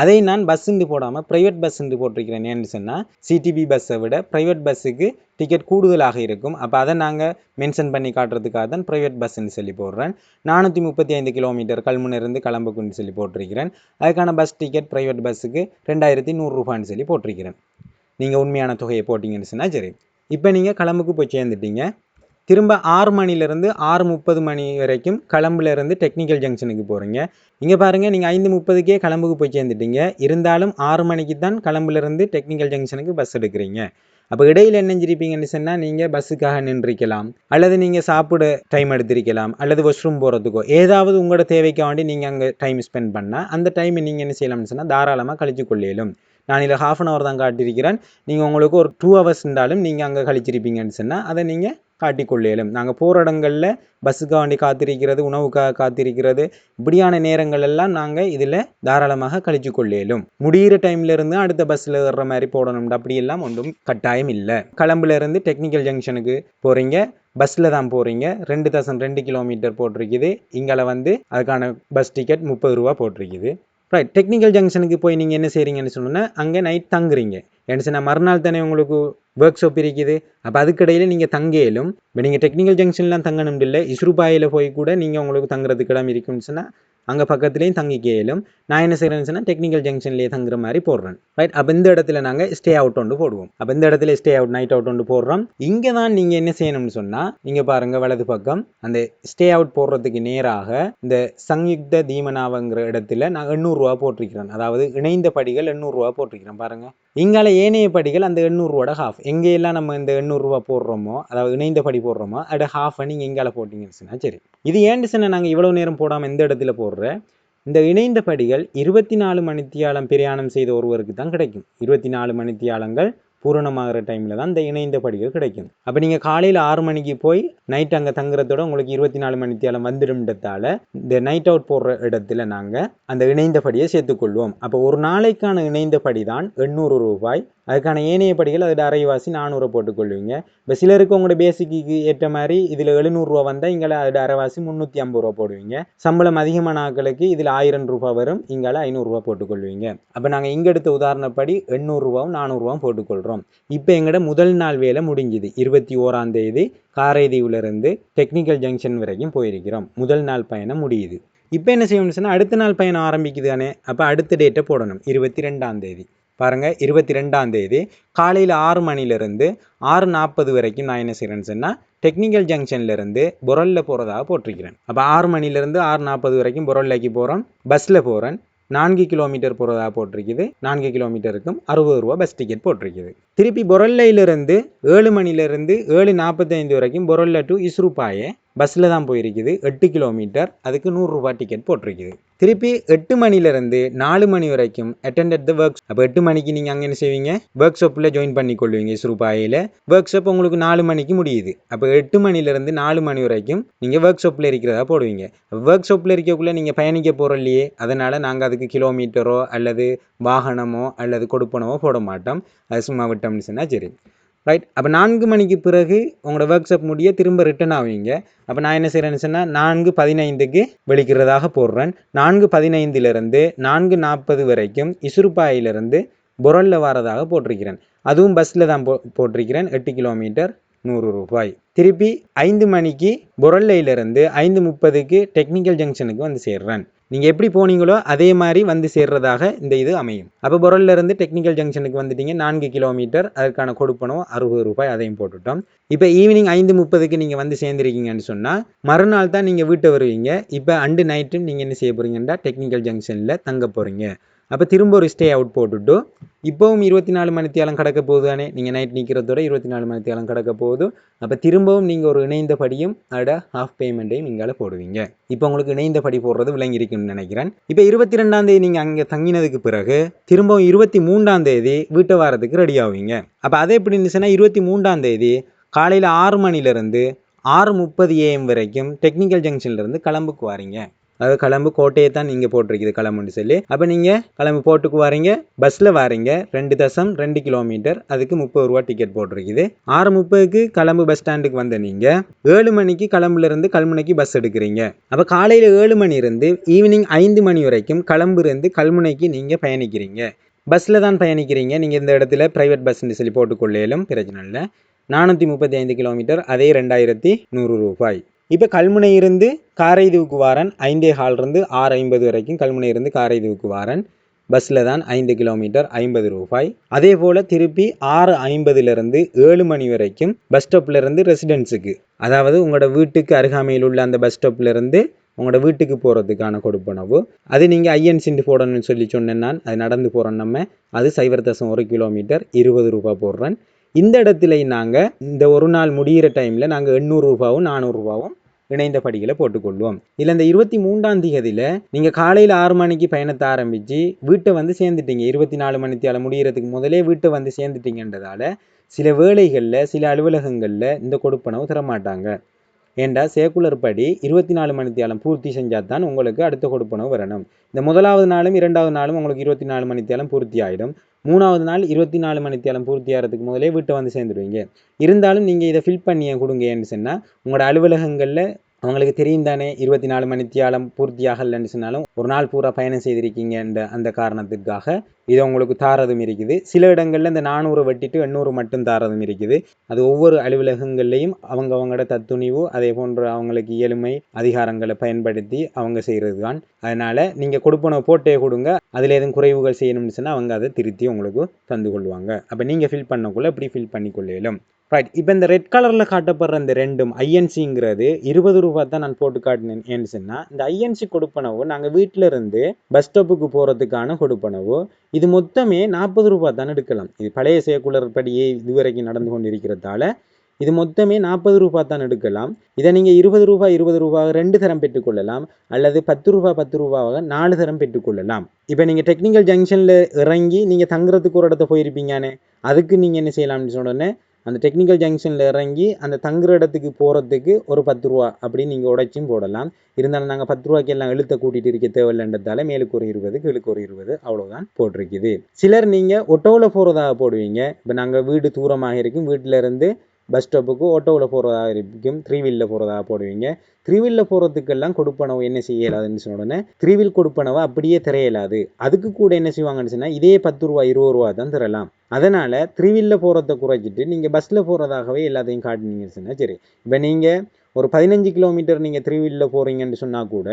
அதை நான் பஸ்ஸுண்டு போடாமல் ப்ரைவேட் பஸ்ஸுண்டு போட்டிருக்கிறேன். ஏன்னு சொன்னால் சிடிபி பஸ்ஸை விட ப்ரைவேட் பஸ்ஸுக்கு டிக்கெட் கூடுதலாக இருக்கும். அப்போ அதை நாங்கள் மென்ஷன் பண்ணி காட்டுறதுக்காக தான் ப்ரைவேட் பஸ்ஸுன்னு சொல்லி போடுறேன். நானூற்றி முப்பத்தி ஐந்து கிலோமீட்டர் கல்முனையிலிருந்து கிளம்புக்குன்னு சொல்லி போட்டிருக்கிறேன். அதுக்கான பஸ் டிக்கெட் ப்ரைவேட் பஸ்ஸுக்கு ரெண்டாயிரத்தி நூறுரூபான்னு சொல்லி போட்டிருக்கிறேன். நீங்கள் உண்மையான தொகையை போட்டிங்கன்னு சொன்னால் சரி. இப்போ நீங்கள் கிளம்புக்கு போய் சேர்ந்துட்டீங்க. திரும்ப ஆறு மணிலேருந்து ஆறு முப்பது மணி வரைக்கும் கிளம்புலேருந்து டெக்னிக்கல் ஜங்ஷனுக்கு போகிறீங்க இங்கே பாருங்கள் நீங்கள் ஐந்து முப்பதுக்கே கிளம்புக்கு போய் சேர்ந்துட்டீங்க. இருந்தாலும் ஆறு மணிக்கு தான் கிளம்புலேருந்து டெக்னிக்கல் ஜங்ஷனுக்கு பஸ் எடுக்கிறீங்க. அப்போ இடையில் என்ன செஞ்சிருப்பீங்கன்னு சொன்னால் நீங்கள் பஸ்ஸுக்காக நின்றிருக்கலாம். அல்லது நீங்கள் சாப்பிட டைம் எடுத்திருக்கலாம். அல்லது வாஷ்ரூம் போகிறதுக்கோ ஏதாவது உங்களோட தேவைக்கு வேண்டி நீங்கள் அங்கே டைம் ஸ்பெண்ட் பண்ணால் அந்த டைமை நீங்கள் என்ன செய்யலாம்னு சொன்னால் தாராளமாக கழிச்சு கொள்ளையிலும் நான் இதில் ஹாஃப் அன் ஹவர் தான் காட்டியிருக்கிறேன். நீங்கள் உங்களுக்கு ஒரு டூ ஹவர்ஸ் இருந்தாலும் நீங்கள் அங்கே கழிச்சிருப்பீங்கன்னு சொன்னால் அதை நீங்கள் காட்டிக்கொள்ளேலும். நாங்கள் போகிற இடங்களில் பஸ்ஸுக்காண்டி காத்திருக்கிறது உணவுக்காக காத்திருக்கிறது இப்படியான நேரங்கள் எல்லாம் நாங்கள் இதில் தாராளமாக கழிச்சு கொள்ளேலும் முடிகிற டைம்லேருந்து அடுத்த பஸ்ஸில் ஏறுற மாதிரி போடணும் அப்படியெல்லாம் ஒன்றும் கட்டாயம் இல்லை. கிளம்புலேருந்து டெக்னிக்கல் ஜங்ஷனுக்கு போகிறீங்க பஸ்ஸில் தான் போகிறீங்க ரெண்டு தௌசண்ட் ரெண்டு கிலோமீட்டர் போட்டிருக்குது. இங்கே வந்து அதுக்கான பஸ் டிக்கெட் முப்பது ரூபா போட்டிருக்குது. ரைட் டெக்னிக்கல் ஜங்ஷனுக்கு போய் நீங்கள் என்ன செய்கிறீங்கன்னு சொன்னோன்னா அங்கே நைட் தங்குறீங்க. ஏன்னு சொன்னால் மறுநாள் தானே உங்களுக்கு ஒர்க் ஷாப் இருக்குது. அப்போ அதுக்கடையில் நீங்கள் தங்கேலும் இப்போ நீங்கள் டெக்னிக்கல் ஜங்ஷன்லாம் தங்கணும் இல்லை இஸ்ரூபாயில் போய் கூட நீங்கள் உங்களுக்கு தங்குறதுக்கு இடம் இருக்குன்னு சொன்னால் அங்கே பக்கத்துலேயும் தங்கிக்கலும் நான் என்ன செய்கிறேன்னு சொன்னால் டெக்னிக்கல் ஜங்ஷன்லேயே தங்குற மாதிரி போடுறேன். ரைட் அப்போ இந்த இடத்துல நாங்கள் ஸ்டே அவுட் ஒன்று போடுவோம். அப்போ இந்த இடத்துல ஸ்டே அவுட் நைட் அவுட் ஒன்று போடுறோம். இங்கே தான் நீங்கள் என்ன செய்யணும்னு சொன்னால் இங்கே பாருங்கள் வலது பக்கம் அந்த ஸ்டே அவுட் போடுறதுக்கு நேராக இந்த சங்யுக்த தீமனாவங்கிற இடத்துல நான் எண்ணூறுரூவா போட்டிருக்கிறேன். அதாவது இணைந்த படிகள் எண்ணூறுரூவா போட்டிருக்கிறேன். பாருங்கள் இங்கால ஏனைய படிகள் அந்த எண்ணூறுரூவோட ஹாஃப் எங்கெல்லாம் நம்ம இந்த எண்ணூறுரூவா போடுறோமோ அதாவது இணைந்த படி போடுறோமோ அதோட ஹாஃபை நீங்கள் எங்கால போட்டிங்கன்னு சொன்னால் சரி. இது ஏன்னு சொன்னால் நாங்கள் இவ்வளோ நேரம் போடாமல் எந்த இடத்துல போடுற? இந்த இணைந்த படிகள் இருபத்தி நாலு மணித்தியாலம் பிரயாணம் செய்த ஒருவருக்கு தான் கிடைக்கும். இருபத்தி நாலு மணித்தியாலங்கள் பூரணமாகிற டைமில் தான் இந்த இணைந்த படிகள் கிடைக்கும். அப்போ நீங்கள் காலையில் ஆறு மணிக்கு போய் நைட் அங்கே தங்குறதோட உங்களுக்கு இருபத்தி நாலு மணி தேலம் வந்துடும்ன்றதால இந்த நைட் அவுட் போடுற இடத்துல நாங்கள் அந்த இணைந்த படியை சேர்த்துக்கொள்வோம். அப்போ ஒரு நாளைக்கான இணைந்த படி தான் எண்ணூறு ரூபாய் அதுக்கான ஏனைய படிகள் அதோட அரைவாசி நானூறு போட்டுக்கொள்வீங்க. இப்போ சிலருக்கு உங்களோட பேசிக்கு ஏற்ற மாதிரி இதில் எழுநூறுரூவா வந்தால் இங்கே அதில் அரைவாசி முந்நூற்றி ஐம்பது ரூபா போடுவீங்க. சம்பளம் அதிகமான ஆட்களுக்கு இதில் ஆயிரம் ரூபா வரும் இங்கால ஐநூறுரூவா போட்டுக்கொள்வீங்க. அப்போ நாங்கள் இங்கே எடுத்த உதாரணப்படி எண்ணூறுரூவாவும் நானூறுரூவாவும் போட்டுக்கொள்கிறோம். இப்போ எங்களோட முதல் நாள் வேலை முடிஞ்சுது. இருபத்தி ஓராம் தேதி காரைதீவிலிருந்து டெக்னிக்கல் ஜங்ஷன் வரைக்கும் போயிருக்கிறோம். முதல் நாள் பயணம் முடியுது. இப்போ என்ன செய்யணும்னு சொன்னால் அடுத்த நாள் பயணம் ஆரம்பிக்குது தானே? அப்போ அடுத்த டேட்டை போடணும். இருபத்தி ரெண்டாம் தேதி. பாருங்கள் இருபத்தி ரெண்டாம் தேதி காலையில் ஆறு மணிலேருந்து ஆறு நாற்பது வரைக்கும் நான் என்ன செய்கிறேன்னு சொன்னால் டெக்னிக்கல் ஜங்ஷன்லேருந்து பொரலில் போகிறதாக போட்டிருக்கிறேன். அப்போ ஆறு மணிலேருந்து ஆறு நாற்பது வரைக்கும் பொரல்லைக்கு போகிறோம் பஸ்ஸில் போகிறேன் நான்கு கிலோமீட்டர் போகிறதா போட்டிருக்குது நான்கு கிலோமீட்டருக்கும் அறுபது ரூபா பஸ் டிக்கெட் போட்டிருக்குது. திருப்பி பொரல்லையிலிருந்து ஏழு மணிலேருந்து ஏழு நாற்பத்தைந்து வரைக்கும் பொரல்ல டு இஸ்ரூபாயே பஸ்ஸில் தான் போயிருக்குது. எட்டு கிலோமீட்டர் அதுக்கு நூறுரூபா டிக்கெட் போட்டிருக்குது. திருப்பி எட்டு மணிலேருந்து நாலு மணி வரைக்கும் அட்டெண்டட் த ஒர்க் அப்போ எட்டு மணிக்கு நீங்கள் அங்கே என்ன செய்வீங்க? ஒர்க் ஷாப்பில் ஜாயின் பண்ணி கொள்வீங்க இஸ்ரூபாயில் ஒர்க் ஷாப் உங்களுக்கு நாலு மணிக்கு முடியுது. அப்போ எட்டு மணிலேருந்து நாலு மணி வரைக்கும் நீங்கள் ஒர்க் ஷாப்பில் இருக்கிறதா போடுவீங்க. ஒர்க் ஷாப்பில் இருக்கக்குள்ளே நீங்கள் பயணிக்க போகிறோம் இல்லையே அதனால் நாங்கள் அதுக்கு கிலோமீட்டரோ அல்லது வாகனமோ அல்லது கொடுப்பனவோ போட மாட்டோம். அது சும்மா விட்டோம்னு சொன்னால் சரி. ரைட் அப்போ நான்கு மணிக்கு பிறகு உங்களோட ஒர்க் ஷாப் முடிய திரும்ப ரிட்டர்ன் ஆவீங்க. அப்போ நான் என்ன செய்கிறேன்னு சொன்னால் நான்கு பதினைந்துக்கு வெளிக்கிறதாக போடுறேன். நான்கு பதினைந்திலிருந்து நான்கு நாற்பது வரைக்கும் இசுருப்பாயிலிருந்து பொரலில் வரதாக போட்டிருக்கிறேன். அதுவும் பஸ்ஸில் தான் போ போட்டிருக்கிறேன். எட்டு கிலோமீட்டர் நூறு ரூபாய். திருப்பி ஐந்து மணிக்கு பொரல்லையிலிருந்து ஐந்து முப்பதுக்கு டெக்னிக்கல் ஜங்ஷனுக்கு வந்து சேர்றேன். நீங்கள் எப்படி போனீங்களோ அதே மாதிரி வந்து சேர்றதாக இந்த இது அமையும். அப்போ பொருள்ல இருந்து டெக்னிக்கல் ஜங்ஷனுக்கு வந்துட்டீங்க நான்கு கிலோமீட்டர் அதற்கான கொடுப்பனோ அறுபது ரூபாய் அதையும் போட்டுட்டோம். இப்போ ஈவினிங் ஐந்து முப்பதுக்கு நீங்கள் வந்து சேர்ந்துருக்கீங்கன்னு சொன்னால் மறுநாள் தான் நீங்கள் வீட்டை வருவீங்க. இப்போ அண்டு நைட்டும் நீங்கள் என்ன செய்ய போகிறீங்கன்னா டெக்னிக்கல் ஜங்ஷனில் தங்க போகிறீங்க அப்போ திரும்ப ஒரு ஸ்டே அவுட் போட்டுட்டு இப்போவும் இருபத்தி நாலு மணித்தியாலம் கிடக்க போகுது தானே நீங்கள் நைட் நிற்கிறதோட இருபத்தி நாலு மணித்தியாலம் கிடக்க போகுது. அப்போ திரும்பவும் நீங்கள் ஒரு இணைந்த படியும் அதோட ஹாஃப் பேமெண்ட்டையும் நீங்களால் போடுவீங்க. இப்போ உங்களுக்கு இணைந்த படி போடுறது விளங்கி இருக்குன்னு நினைக்கிறேன். இப்போ இருபத்தி ரெண்டாம் தேதி நீங்கள் அங்கே தங்கினதுக்கு பிறகு திரும்பவும் இருபத்தி மூன்றாம் தேதி வீட்டை வாரத்துக்கு ரெடி ஆவீங்க. அப்போ அதை எப்படி இருந்துச்சுன்னா இருபத்தி மூன்றாம் தேதி காலையில் ஆறு மணிலேருந்து ஆறு முப்பது ஏஎம் வரைக்கும் டெக்னிக்கல் ஜங்ஷன்லேருந்து கிளம்புக்கு வாரீங்க. அதாவது கிளம்பு கோட்டையை தான் நீங்கள் போட்டிருக்குது கிளம்புன்னு சொல்லி. அப்போ நீங்கள் கிளம்பு போட்டுக்கு வரீங்க பஸ்ஸில் வரீங்க ரெண்டு தசம் ரெண்டு கிலோமீட்டர் அதுக்கு முப்பது ரூபா டிக்கெட் போட்டிருக்குது. ஆறு முப்பதுக்கு கிளம்பு பஸ் ஸ்டாண்டுக்கு வந்த நீங்கள் ஏழு மணிக்கு கிளம்புலேருந்து கல்முனைக்கு பஸ் எடுக்கிறீங்க. அப்போ காலையில் ஏழு மணி இருந்து ஈவினிங் ஐந்து மணி வரைக்கும் கிளம்புலேருந்து கல்முனைக்கு நீங்கள் பயணிக்கிறீங்க. பஸ்ஸில் தான் பயணிக்கிறீங்க நீங்கள் இந்த இடத்துல ப்ரைவேட் பஸ்ன்னு சொல்லி போட்டுக்கொள்ளையிலும் பிரச்சனை இல்லை. நானூற்றி முப்பத்தி ஐந்து கிலோமீட்டர் அதே ரெண்டாயிரத்தி நூறு ரூபாய். இப்போ கல்முனை இருந்து காரைதீவுக்கு வாரன் ஐந்தே ஹால்ருந்து ஆறு ஐம்பது வரைக்கும் கல்முனை இருந்து காரைதீவுக்கு வாரன் பஸ்ஸில் தான் ஐந்து கிலோமீட்டர் ஐம்பது ரூபாய். அதே போல் திருப்பி ஆறு ஐம்பதுலேருந்து ஏழு மணி வரைக்கும் பஸ் ஸ்டாப்லேருந்து ரெசிடென்ஸுக்கு. அதாவது உங்களோட வீட்டுக்கு அருகாமையில் உள்ள அந்த பஸ் ஸ்டாப்லேருந்து உங்களோட வீட்டுக்கு போகிறதுக்கான கொடுப்பனவு. அது நீங்கள் ஐஎன்சிண்டு போடணும்னு சொல்லி சொன்னேன் நான். அது நடந்து போகிறோம் நம்ம. அது சைவர்தசம் ஒரு கிலோமீட்டர் இருபது ரூபாய் போடுறேன். இந்த இடத்துல நாங்கள் இந்த ஒரு நாள் முடிகிற டைமில் நாங்கள் எண்ணூறு ரூபாவும் நானூறுரூபாவும் இணைந்த படிகளை போட்டுக்கொள்வோம். இதில் இந்த இருபத்தி மூன்றாம் தேதியில் நீங்கள் காலையில் ஆறு மணிக்கு பயணத்தை ஆரம்பித்து வீட்டை வந்து சேர்ந்துட்டீங்க. இருபத்தி நாலு மணி மணித்தால முடிகிறதுக்கு முதலே வீட்டை வந்து சேர்ந்துட்டீங்கன்றதால சில வேலைகளில் சில அலுவலகங்களில் இந்த கொடுப்பனவு தரமாட்டாங்க. ஏண்டா சேக்குலர் படி இருபத்தி நாலு மணித்தியாலம் பூர்த்தி செஞ்சால் தான் உங்களுக்கு அடுத்த கொடுப்பனவு வரணும். இந்த முதலாவது நாளும் இரண்டாவது நாளும் உங்களுக்கு இருபத்தி நாலு மணித்தியாலம் பூர்த்தி ஆகிடும் மூணாவது நாள் இருபத்தி நாலு மணித்தியாலம் பூர்த்தி ஆகிறதுக்கு முதலே வீட்டை வந்து சேர்ந்துடுவீங்க. இருந்தாலும் நீங்கள் இதை ஃபில் பண்ணியே கொடுங்கன்னு சொன்னால் உங்களோட அலுவலகங்களில் அவங்களுக்கு தெரியும் தானே இருபத்தி நாலு மணித்தியாலம் பூர்த்தியாகலன்னு சொன்னாலும் ஒரு நாள் பூரா பயணம் செய்திருக்கீங்கன்ற அந்த காரணத்துக்காக இது உங்களுக்கு தாரதும் இருக்குது. சில இடங்களில் இந்த நானூறு வெட்டிட்டு எண்ணூறு மட்டும் தாரதும் இருக்குது. அது ஒவ்வொரு அலுவலகங்கள்லையும் அவங்க அவங்களோட தத்துணிவு அதே போன்ற அவங்களுக்கு இயலுமை அதிகாரங்களை பயன்படுத்தி அவங்க செய்கிறது தான் அதனால் நீங்கள் கொடுப்பன போட்டே கொடுங்க. அதில் எதுவும் குறைவுகள் செய்யணும்னு சொன்னால் அவங்க அதை திருத்தி உங்களுக்கு தந்து கொள்வாங்க. அப்போ நீங்கள் ஃபில் பண்ணக்குள்ளே இப்படி ஃபில் பண்ணி ரைட் இப்போ இந்த ரெட் கலரில் காட்டப்படுற இந்த ரெண்டும் ஐஎன்சிங்கிறது இருபது ரூபா தான் நான் போட்டு காட்டினேன் ஏன்னு சொன்னால் இந்த ஐஎன்சி கொடுப்பனவு நாங்கள் வீட்டில் இருந்து பஸ் ஸ்டாப்புக்கு போகிறதுக்கான கொடுப்பனவு. இது மொத்தமே நாற்பது ரூபா தான் எடுக்கலாம். இது பழைய சேக்குலர் இதுவரைக்கும் நடந்து கொண்டு இருக்கிறதால இது மொத்தமே நாற்பது ரூபா தான் எடுக்கலாம். இதை நீங்கள் இருபது ரூபாய் இருபது ரூபாய் ரெண்டு தரம் பெற்றுக்கொள்ளலாம். அல்லது பத்து ரூபா பத்து ரூபாவாக நாலு தரம் பெற்றுக்கொள்ளலாம். இப்போ நீங்கள் டெக்னிக்கல் ஜங்ஷனில் இறங்கி நீங்கள் தங்குறதுக்கு ஒரு இடத்த போயிருப்பீங்கன்னு அதுக்கு நீங்கள் என்ன செய்யலாம்னு சொன்னோடனே அந்த டெக்னிக்கல் ஜங்ஷனில் இறங்கி அந்த தங்குற இடத்துக்கு போகிறதுக்கு ஒரு பத்து ரூபா அப்படின்னு நீங்கள் உடைச்சும் போடலாம். இருந்தாலும் நாங்கள் பத்து ரூபாய்க்கு எல்லாம் எழுத்த கூட்டிகிட்டு இருக்க தேவையில்லைன்றதால மேலுக்கு ஒரு இருபது கீழுக்கு ஒரு இருபது அவ்வளோதான் போட்டிருக்குது. சிலர் நீங்கள் ஒட்டோவில் போகிறதாக போடுவீங்க. இப்போ நாங்கள் வீடு தூரமாக இருக்கும். வீட்டிலேருந்து பஸ் ஸ்டாப்புக்கு ஆட்டோவில் போகிறதா இருக்கும். த்ரீ வீலில் போகிறதா போடுவீங்க. த்ரீ வீலில் போகிறதுக்கெல்லாம் கொடுப்பனவு என்ன செய்ய இயலாதுன்னு சொன்ன உடனே த்ரீ வீல் கொடுப்பனவை அப்படியே திரையலாது. அதுக்கு கூட என்ன செய்வாங்கன்னு சொன்னால் இதே பத்து ரூபா இருபது ரூபா தான் தரலாம் அதனால் த்ரீ வீலில் போகிறத குறைச்சிட்டு நீங்கள் பஸ்ஸில் போகிறதாகவே எல்லாத்தையும் காட்டினீங்கன்னு சொன்னால் சரி. இப்போ நீங்கள் ஒரு பதினஞ்சு கிலோமீட்டர் நீங்கள் த்ரீ வீலில் போகிறீங்கன்னு சொன்னால் கூட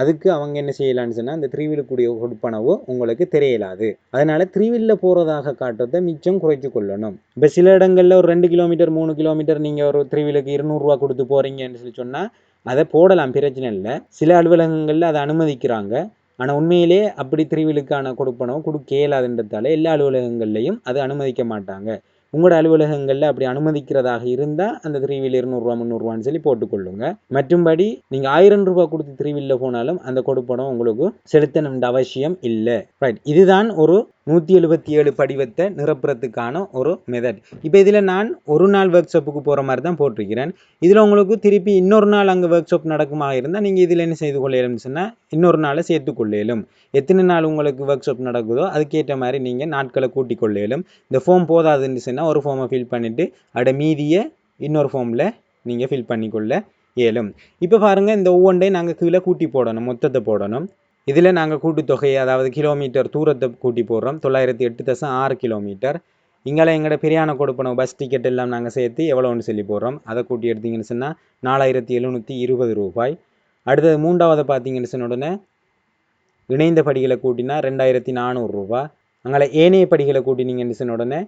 அதுக்கு அவங்க என்ன செய்யலான்னு சொன்னால் அந்த த்ரீவீலுக்குரிய கொடுப்பனவோ உங்களுக்கு தெரியலாது. அதனால் த்ரீவீலில் போகிறதாக காட்டுறதை மிச்சம் குறைச்சி கொள்ளணும். இப்போ சில இடங்களில் ஒரு ரெண்டு கிலோமீட்டர் மூணு கிலோமீட்டர் நீங்கள் ஒரு த்ரீவீலுக்கு இருநூறுவா கொடுத்து போகிறீங்கன்னு சொல்லி சொன்னால் அதை போடலாம் பிரச்சனை இல்லை. சில அலுவலகங்களில் அதை அனுமதிக்கிறாங்க. ஆனால் உண்மையிலே அப்படி த்ரீவீலுக்கான கொடுப்பனவு கொடுக்க இயலாதுன்றதால எல்லா அலுவலகங்கள்லையும் அதை அனுமதிக்க மாட்டாங்க. உங்களோட அலுவலகங்களில் அப்படி அனுமதிக்கிறதாக இருந்தால் அந்த த்ரீ த்ரீவில் இருநூறுவா முந்நூறுவான்னு சொல்லி போட்டுக்கொள்ளுங்க. மற்றும்படி நீங்கள் ஆயிரம் ரூபாய் கொடுத்து த்ரீ வீலில் போனாலும் அந்த கொடுப்படம் உங்களுக்கு செலுத்தணுன்ற அவசியம் இல்லை. ரைட் இதுதான் ஒரு நூற்றி எழுபத்தி ஏழு படிவத்தை நிரப்புறதுக்கான ஒரு மெதட் இப்போ இதில் நான் ஒரு நாள் ஒர்க் ஷாப்புக்கு போகிற மாதிரி தான் போட்டிருக்கிறேன். இதில் உங்களுக்கு திருப்பி இன்னொரு நாள் அங்கே ஒர்க் ஷாப் நடக்குமா இருந்தால் நீங்கள் இதில் என்ன செய்து கொள்ளையிலும் சொன்னால் இன்னொரு நாளை சேர்த்து கொள்ளையிலும் எத்தனை நாள் உங்களுக்கு ஒர்க் ஷாப் நடக்குதோ அதுக்கேற்ற மாதிரி நீங்கள் நாட்களை கூட்டி கொள்ளையிலும் இந்த ஃபார்ம் போதாதுன்னு சொன்னால் ஒரு ஃபார்மை ஃபில் பண்ணிவிட்டு அட மீதியை இன்னொரு ஃபார்மில் நீங்கள் ஃபில் பண்ணிக்கொள்ள இயலும். இப்போ பாருங்கள் இந்த ஒவ்வொன்றையும் நாங்கள் கீழே கூட்டி போடணும் மொத்தத்தை போடணும். இதில் நாங்கள் கூட்டுத்தொகை அதாவது கிலோமீட்டர் தூரத்தை கூட்டி போடுறோம். தொள்ளாயிரத்தி எட்டு தசம் ஆறு கிலோமீட்டர் இங்கே எங்களோட பிரியாண கொடுப்பணும் பஸ் டிக்கெட் எல்லாம் நாங்கள் சேர்த்து எவ்வளோன்னு சொல்லி போடுறோம். அதை கூட்டி எடுத்தீங்கன்னு சொன்னால் நாலாயிரத்தி எழுநூற்றி இருபது ரூபாய். அடுத்தது மூன்றாவது பார்த்தீங்கன்னு சொன்ன உடனே இணைந்த படிகளை கூட்டினா ரெண்டாயிரத்தி நானூறுரூபா அங்கே ஏனைய படிகளை கூட்டினீங்கன்னு சொன்ன உடனே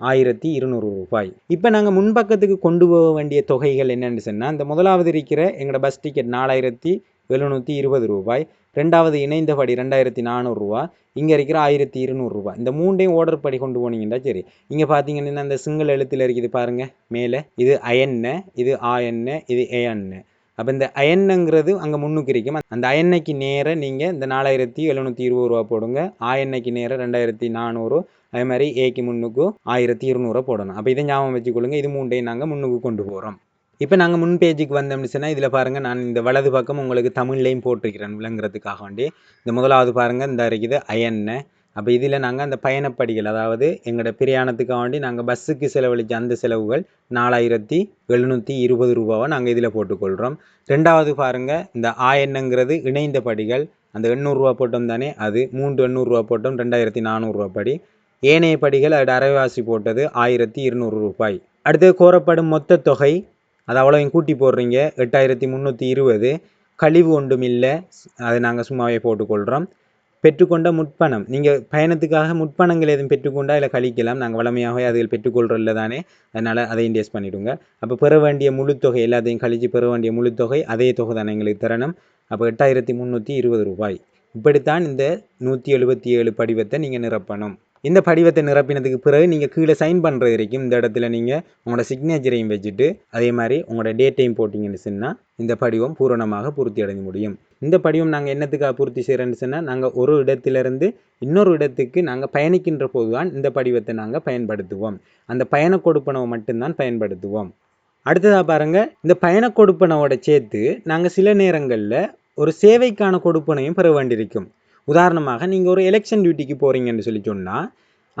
ஆயிரத்தி இருநூறு ரூபாய். இப்போ நாங்கள் முன்பக்கத்துக்கு கொண்டு போக வேண்டிய தொகைகள் என்னென்னு சொன்னால் இந்த முதலாவது இருக்கிற எங்களோட பஸ் டிக்கெட் நாலாயிரத்தி எழுநூற்றி இருபது ரூபாய். ரெண்டாவது இணைந்தபடி ரெண்டாயிரத்தி நானூறுரூவா இங்கே இருக்கிற ஆயிரத்தி இருநூறுரூவா இந்த மூண்டையும் ஆர்டர் படி கொண்டு போனீங்கன்னா சரி. இங்கே பார்த்தீங்கன்னா இந்த சிங்கிள் எழுத்தில் இருக்குது பாருங்கள் மேலே இது அயன்ன இது ஆயன்ன இது ஏயன்ன அப்போ இந்த அயன்னுங்கிறது அங்கே முன்னுக்கு இருக்கும். அந்த அயன்னைக்கு நேராக நீங்கள் இந்த நாலாயிரத்தி எழுநூற்றி இருபது ரூபா போடுங்க. ஆயன்னைக்கு நேராக ரெண்டாயிரத்தி நானூறு அதே மாதிரி ஏக்கு முன்னுக்கு ஆயிரத்தி இருநூறுவா போடணும். அப்போ இதை ஞாபகம் வச்சுக்கொள்ளுங்க. இது மூண்டையும் நாங்கள் முன்னுக்கு கொண்டு போகிறோம் இப்போ நாங்கள் முன் பேஜுக்கு வந்தோம்னு சொன்னால் இதில் பாருங்கள் நான் இந்த வலது பக்கம் உங்களுக்கு தமிழ்லையும் போட்டிருக்கிறேன் விளங்குறதுக்காக வேண்டி. இந்த முதலாவது பாருங்கள் இந்த இருக்குது அயன்ன அப்போ இதில் நாங்கள் அந்த பயணப்படிகள் அதாவது எங்களோட பிரயாணத்துக்காக வேண்டி நாங்கள் பஸ்ஸுக்கு செலவழித்த அந்த செலவுகள் நாலாயிரத்தி எழுநூற்றி இருபது ரூபாவை நாங்கள் இதில் போட்டுக்கொள்கிறோம் ரெண்டாவது பாருங்கள் இந்த ஆயன்னங்கிறது இணைந்த படிகள். அந்த எண்ணூறுரூவா போட்டோம் தானே அது மூன்று எண்ணூறுரூவா போட்டோம் ரெண்டாயிரத்தி நானூறுரூவா படி. ஏனைய படிகள் அது அரைவாசி போட்டது ஆயிரத்தி இருநூறு ரூபாய். அடுத்து கோரப்படும் மொத்த தொகை அது அவ்வளோவையும் கூட்டி போடுறீங்க. எட்டாயிரத்தி முந்நூற்றி இருபது. கழிவு ஒன்றும் இல்லை அதை நாங்கள் சும்மாவே போட்டுக்கொள்கிறோம். பெற்றுக்கொண்ட முற்பணம் நீங்கள் பயணத்துக்காக முற்பணங்கள் எதுவும் பெற்றுக்கொண்டா இல்லை கழிக்கலாம். நாங்கள் வளமையாகவே அதில் பெற்றுக்கொள்றதில்ல தானே. அதனால் அதை இன்டெஸ்ட் பண்ணிவிடுங்க அப்போ பெற வேண்டிய முழு தொகை எல்லாத்தையும் கழித்து பெற வேண்டிய முழு தொகை அதே தொகை தானே எங்களுக்கு தரணும். அப்போ எட்டாயிரத்தி முந்நூற்றி இருபது ரூபாய். இப்படித்தான் இந்த நூற்றி எழுபத்தி ஏழு படிவத்தை நீங்கள் நிரப்பணும். இந்த படிவத்தை நிரப்பினதுக்கு பிறகு நீங்கள் கீழே சைன் பண்ணுறது வரைக்கும் இந்த இடத்துல நீங்கள் உங்களோட சிக்னேச்சரையும் வச்சுட்டு அதே மாதிரி உங்களோட டேட்டையும் போட்டிங்கன்னு சொன்னால் இந்த படிவம் பூரணமாக பூர்த்தி அடைஞ்ச முடியும். இந்த படிவம் நாங்கள் என்னத்துக்காக பூர்த்தி செய்கிறேன்னு சொன்னால் நாங்கள் ஒரு இடத்திலிருந்து இன்னொரு இடத்துக்கு நாங்கள் பயணிக்கின்ற போது தான் இந்த படிவத்தை நாங்கள் பயன்படுத்துவோம். அந்த பயண கொடுப்பனவை மட்டும்தான் பயன்படுத்துவோம். அடுத்ததாக பாருங்கள் இந்த பயண கொடுப்பனவோட சேர்த்து நாங்கள் சில நேரங்களில் ஒரு சேவைக்கான கொடுப்பனையும் பெற வேண்டியிருக்கும். உதாரணமாக நீங்கள் ஒரு எலெக்ஷன் டியூட்டிக்கு போகிறீங்கன்னு சொல்லி சொன்னால்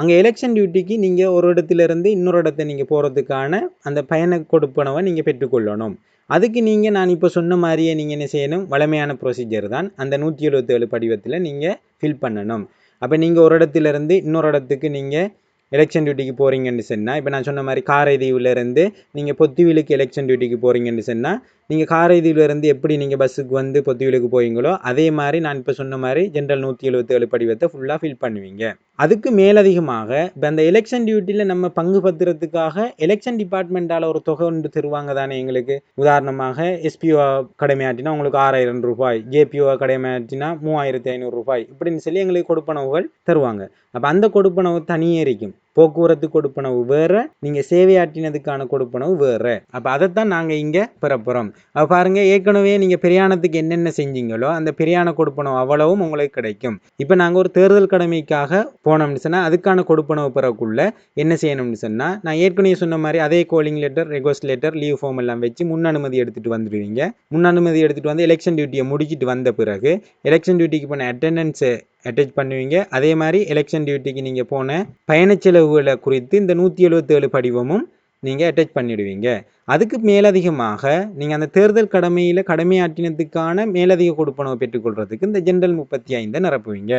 அங்கே எலெக்ஷன் டியூட்டிக்கு நீங்கள் ஒரு இடத்துலேருந்து இன்னொரு இடத்த நீங்கள் போகிறதுக்கான அந்த பயண கொடுப்பனவை நீங்கள் பெற்றுக்கொள்ளணும். அதுக்கு நீங்கள் நான் இப்போ சொன்ன மாதிரியே நீங்கள் என்ன செய்யணும்? வளமையான ப்ரொசீஜர் தான் அந்த நூற்றி எழுபத்தேழு படிவத்தில் நீங்கள் ஃபில் பண்ணணும். அப்போ நீங்கள் ஒரு இடத்துலேருந்து இன்னொரு இடத்துக்கு நீங்கள் எலெக்ஷன் டியூட்டிக்கு போகிறீங்கன்னு சொன்னால் இப்போ நான் சொன்ன மாதிரி காரைதீவுலேருந்து நீங்கள் பொத்திவிலுக்கு எலெக்ஷன் டியூட்டிக்கு போகிறீங்கன்னு சொன்னால் நீங்கள் காரைதீவிலேருந்து எப்படி நீங்கள் பஸ்ஸுக்கு வந்து பொத்துவிலுக்கு போவீங்களோ அதே மாதிரி நான் இப்போ சொன்ன மாதிரி ஜென்ரல் நூற்றி எழுபத்தேழு படிவத்தை ஃபுல்லாக ஃபில் பண்ணுவீங்க. அதுக்கு மேலதிகமாக இப்போ அந்த எலெக்ஷன் டியூட்டியில் நம்ம பங்கு பத்திரத்துக்காக எலெக்ஷன் டிபார்ட்மெண்ட்டால் ஒரு தொகை ஒன்று தருவாங்க தானே எங்களுக்கு? உதாரணமாக எஸ்பிஓ கடமையாட்டினா உங்களுக்கு ஆறாயிரம் ரூபாய் ஜேபிஓ கடமையாட்டினா மூவாயிரத்தி ஐநூறு ரூபாய் இப்படின்னு சொல்லி எங்களுக்கு கொடுப்பனவுகள் தருவாங்க. அப்போ அந்த கொடுப்பனவு தனியே இருக்கும். போக்குவரத்து கொடுப்பனவு வேறு நீங்கள் சேவையாற்றினதுக்கான கொடுப்பனவு வேறு. அப்போ அதைத்தான் நாங்கள் இங்கே பெறப்போகிறோம் அப்போ பாருங்கள் ஏற்கனவே நீங்கள் பிரயாணத்துக்கு என்னென்ன செஞ்சீங்களோ அந்த பிரயாண கொடுப்பனவு அவ்வளவும் உங்களுக்கு கிடைக்கும். இப்போ நாங்கள் ஒரு தேர்தல் கடமைக்காக போனோம்னு சொன்னால் அதுக்கான கொடுப்பனவு பெறக்குள்ள என்ன செய்யணும்னு சொன்னால் நான் ஏற்கனவே சொன்ன மாதிரி அதே calling letter request letter leave form எல்லாம் வச்சு முன் அனுமதி எடுத்துகிட்டு வந்துடுவீங்க முன் அனுமதி எடுத்துகிட்டு வந்து எலெக்ஷன் டியூட்டியை முடிச்சிட்டு வந்த பிறகு எலெக்ஷன் டியூட்டிக்கு போன அட்டெண்டன்ஸை அட்டாச் பண்ணுவீங்க. அதே மாதிரி எலெக்ஷன் டியூட்டிக்கு நீங்கள் போன பயணச்செலவுகளை குறித்து இந்த நூற்றி எழுபத்தேழு படிவமும் நீங்கள் அட்டாச் பண்ணிடுவீங்க. அதுக்கு மேலதிகமாக நீங்கள் அந்த தேர்தல் கடமையில் கடமையாற்றினத்துக்கான மேலதிக கொடுப்பனவை பெற்றுக்கொள்கிறதுக்கு இந்த ஜென்ரல் முப்பத்தி ஐந்தை நிரப்புவீங்க.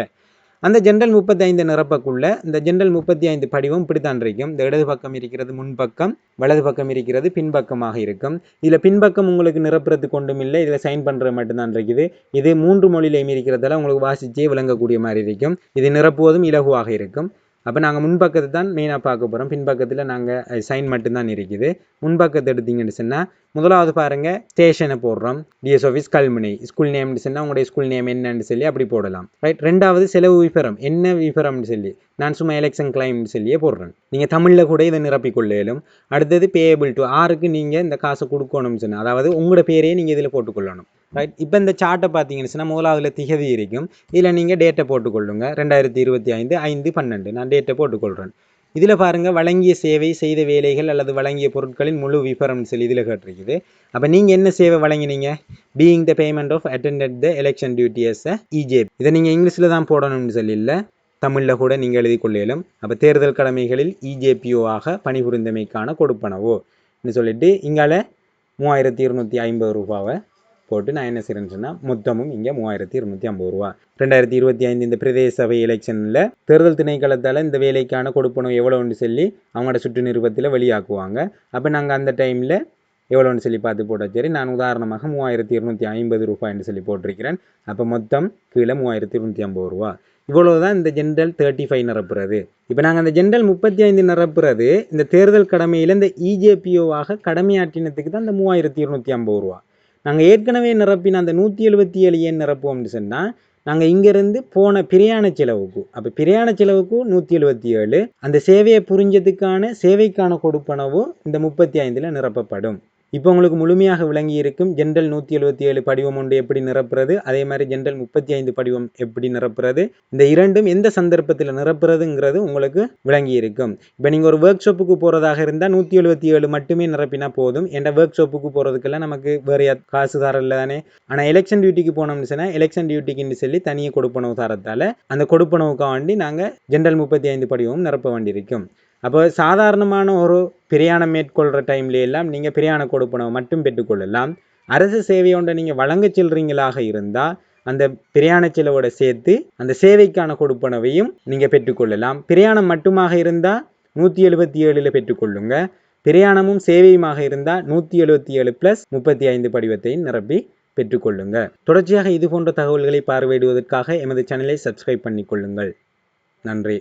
அந்த ஜென்ரல் முப்பத்தி ஐந்து நிரப்பக்குள்ள இந்த ஜென்ரல் முப்பத்தி ஐந்து படிவம் இப்படித்தான் இருக்கும். இந்த இடது பக்கம் இருக்கிறது முன்பக்கம் வலது பக்கம் இருக்கிறது பின்பக்கமாக இருக்கும். இதில் பின்பக்கம் உங்களுக்கு நிரப்புறதுக்கு ஒன்றும் இல்லை. இதில் சைன் பண்ணுறது மட்டும்தான் இருக்குது. இது மூன்று மொழியிலையும் இருக்கிறதால உங்களுக்கு வாசிச்சே விளங்கக்கூடிய மாதிரி இருக்கும். இது நிரப்புவதும் இலகுவாக இருக்கும். அப்போ நாங்கள் முன்பக்கத்தை தான் மெயினாக பார்க்க போகிறோம் பின்பக்கத்தில் நாங்கள் சைன் மட்டும்தான் இருக்குது. முன்பக்கத்தை எடுத்திங்கன்னு சொன்னால் முதலாவது பாருங்கள் ஸ்டேஷனை போடுறோம். DS office Kalmunai. ஸ்கூல் நேம்னு சொன்னால் உங்களுடைய ஸ்கூல் நேம் என்னன்னு சொல்லி அப்படி போடலாம். ரைட் ரெண்டாவது செலவு விபரம் என்ன விபரம்னு சொல்லி. நான் சும்மா எலெக்ஷன் கிளைம்னு சொல்லியே போடுறேன். நீங்கள் தமிழில் கூட இதை நிரப்பிக்கொள்ள இயலும் அடுத்தது பேயபிள் டு ஆருக்கு நீங்கள் இந்த காசை கொடுக்கணும்னு சொன்னால் அதாவது உங்களோட பேரையே நீங்கள் இதில் போட்டுக்கொள்ளணும். ரைட் இப்போ இந்த சார்ட்டை பார்த்தீங்கன்னு சொன்னால் முதலாவதுல திகதி இருக்கும். இதில் நீங்கள் டேட்டை போட்டுக்கொள்ளுங்க. ரெண்டாயிரத்தி இருபத்தி ஐந்து ஐந்து பன்னெண்டு. நான் டேட்டை போட்டுக்கொள்கிறேன் இதில் பாருங்கள் வழங்கிய சேவை செய்த வேலைகள் அல்லது வழங்கிய பொருட்களின் முழு விபரம்னு சொல்லி இதில் கேட்டிருக்குது. அப்போ நீங்கள் என்ன சேவை வழங்கினீங்க? Being the payment of attended the election duty S இஜேப் இதை நீங்கள் இங்கிலீஷில் தான் போடணும்னு சொல்லி இல்லை தமிழில் கூட நீங்கள் எழுதி கொள்ளையிலும் அப்போ தேர்தல் கடமைகளில் இஜேபிஓவாக பணிபுரிந்தமைக்கான கொடுப்பனவோ? சொல்லிட்டு இங்கால மூவாயிரத்தி இருநூற்றி ஐம்பது ரூபாவை போட்டு நான் என்ன செய்கிறேன்னு சொன்னால் மொத்தமும் இங்கே மூவாயிரத்தி இருநூற்றி ஐம்பது ரூபா. ரெண்டாயிரத்தி இருபத்தி ஐந்து இந்த பிரதேச சபை எலெக்ஷனில் தேர்தல் திணைக்களத்தால் இந்த வேலைக்கான கொடுப்பணம் எவ்வளோன்னு சொல்லி அவங்களோட சுற்று நிருபத்தில் வெளியாக்குவாங்க. அப்போ நாங்கள் அந்த டைமில் எவ்வளோன்னு சொல்லி பார்த்து போட்டால் சரி நான் உதாரணமாக மூவாயிரத்தி இருநூற்றி ஐம்பது ரூபாய்ன்னு சொல்லி போட்டிருக்கிறேன். அப்போ மொத்தம் கீழே மூவாயிரத்தி இருநூற்றி ஐம்பது ரூபா. இவ்வளோ தான் இந்த ஜென்ரல் தேர்ட்டி ஃபைவ் நிரப்புறது. இப்போ நாங்கள் அந்த ஜென்ரல் முப்பத்தி ஐந்து நிரப்புறது இந்த தேர்தல் கடமையில் இந்த இஜேபிஓவாக கடமையாற்றினத்துக்கு தான் இந்த மூவாயிரத்தி இருநூற்றி ஐம்பது ரூபா. நாங்கள் ஏற்கனவே நிரப்பின அந்த நூற்றி எழுபத்தி ஏழு ஏன் நிரப்புவோம்னு சொன்னால் நாங்கள் இங்கேருந்து போன பிரயாண செலவுக்கு அப்போ பிரயாண செலவுக்கு நூற்றி எழுபத்தி ஏழு அந்த சேவையை புரிஞ்சதுக்கான சேவைக்கான கொடுப்பனவும் இந்த முப்பத்தி ஐந்தில் நிரப்பப்படும். இப்போ உங்களுக்கு முழுமையாக விளங்கி இருக்கும் ஜென்ரல் நூற்றி எழுபத்தி ஏழு படிவம் ஒன்று எப்படி நிரப்புறது? அதே மாதிரி ஜென்ரல் முப்பத்தி ஐந்து படிவம் எப்படி நிரப்புறது? இந்த இரண்டும் எந்த சந்தர்ப்பத்தில் நிரப்புறதுங்கிறது உங்களுக்கு விளங்கி இருக்கும். இப்போ நீங்கள் ஒரு ஒர்க் ஷாப்புக்கு போகிறதாக இருந்தால் நூற்றி எழுபத்தி ஏழு மட்டுமே நிரப்பினா போதும். என்ற ஒர்க் ஷாப்புக்கு போகிறதுக்கெல்லாம் நமக்கு வேறு காசு தரல தானே? ஆனால் எலெக்ஷன் டியூட்டிக்கு போனோம்னு சொன்னால் எலெக்ஷன் டியூட்டிக்குன்னு சொல்லி தனியாக கொடுப்பனவு தரத்தால் அந்த கொடுப்பனவுக்காக வேண்டி நாங்கள் ஜென்ரல் முப்பத்தி ஐந்து படிவமும் நிரப்ப வேண்டியிருக்கும். அப்போ சாதாரணமான ஒரு பிரயாணம் மேற்கொள்கிற டைம்ல எல்லாம் நீங்கள் பிரயாண கொடுப்பனவை மட்டும் பெற்றுக்கொள்ளலாம். அரசு சேவையொன்றை நீங்கள் வழங்க செல்றீங்களாக இருந்தால் அந்த பிரயாண செலவோட சேர்த்து அந்த சேவைக்கான கொடுப்பனவையும் நீங்கள் பெற்றுக்கொள்ளலாம். பிரயாணம் மட்டுமாக இருந்தால் நூற்றி எழுபத்தி ஏழில் பெற்றுக்கொள்ளுங்க. பிரயாணமும் சேவையுமாக இருந்தால் நூற்றி எழுபத்தி ஏழு ப்ளஸ் முப்பத்தி ஐந்து படிவத்தையும் நிரப்பி பெற்றுக்கொள்ளுங்க. தொடர்ச்சியாக இது போன்ற தகவல்களை பார்வையிடுவதற்காக எமது சேனலை சப்ஸ்கிரைப் பண்ணிக்கொள்ளுங்கள். நன்றி.